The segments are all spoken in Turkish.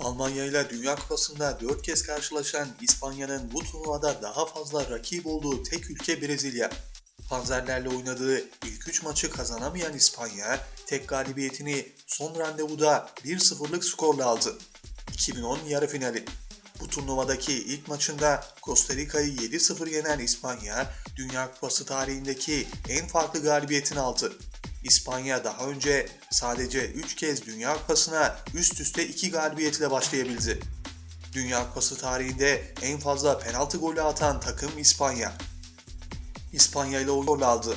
Almanya ile Dünya Kupası'nda 4 kez karşılaşan İspanya'nın bu turnuvada daha fazla rakip olduğu tek ülke Brezilya. Panzerlerle oynadığı ilk 3 maçı kazanamayan İspanya, tek galibiyetini son randevuda 1-0'lık skorla aldı. 2010 yarı finali. Bu turnuvadaki ilk maçında Costa Rica'yı 7-0 yenen İspanya, Dünya Kupası tarihindeki en farklı galibiyetini aldı. İspanya daha önce sadece 3 kez Dünya Kupası'na üst üste 2 galibiyetle başlayabildi. Dünya Kupası tarihinde en fazla penaltı golü atan takım İspanya. İspanya ile oyun aldı.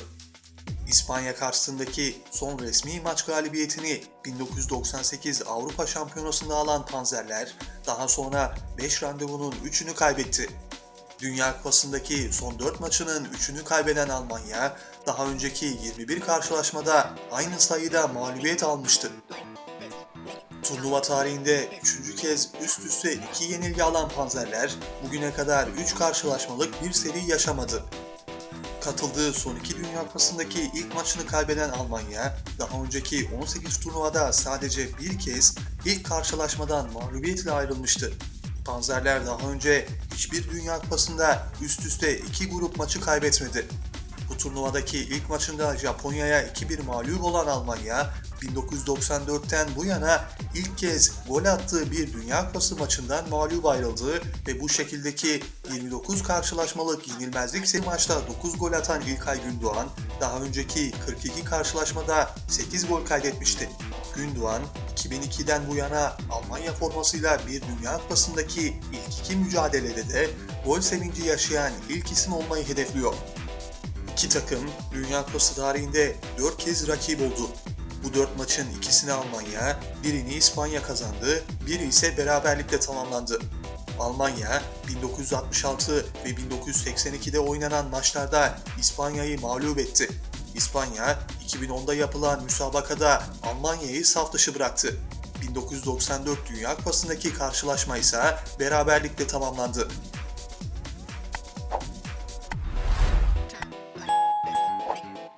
İspanya karşısındaki son resmi maç galibiyetini 1998 Avrupa Şampiyonası'nda alan Panzerler daha sonra 5 randevunun 3'ünü kaybetti. Dünya Kupası'ndaki son 4 maçının 3'ünü kaybeden Almanya, daha önceki 21 karşılaşmada aynı sayıda mağlubiyet almıştı. Turnuva tarihinde 3. kez üst üste 2 yenilgi alan Panzerler, bugüne kadar 3 karşılaşmalık bir seri yaşamadı. Katıldığı son iki Dünya Kupası'ndaki ilk maçını kaybeden Almanya, daha önceki 18 turnuvada sadece bir kez ilk karşılaşmadan mağlubiyetle ayrılmıştı. Panzerler daha önce hiçbir Dünya Kupası'nda üst üste iki grup maçı kaybetmedi. Bu turnuvadaki ilk maçında Japonya'ya 2-1 mağlup olan Almanya, 1994'ten bu yana ilk kez gol attığı bir Dünya Kupası maçından mağlup ayrıldı ve bu şekildeki 29 karşılaşmalık yenilmezlik seri maçta 9 gol atan İlkay Gündoğan, daha önceki 42 karşılaşmada 8 gol kaydetmişti. Gündoğan, 2002'den bu yana Almanya formasıyla bir Dünya Kupası'ndaki ilk iki mücadelede de gol sevinci yaşayan ilk isim olmayı hedefliyor. İki takım Dünya Kupası tarihinde 4 kez rakip oldu. Bu 4 maçın ikisini Almanya, birini İspanya kazandı, biri ise beraberlikle tamamlandı. Almanya 1966 ve 1982'de oynanan maçlarda İspanya'yı mağlup etti. İspanya 2010'da yapılan müsabakada Almanya'yı saf dışı bıraktı. 1994 Dünya Kupası'ndaki karşılaşma ise beraberlikle tamamlandı.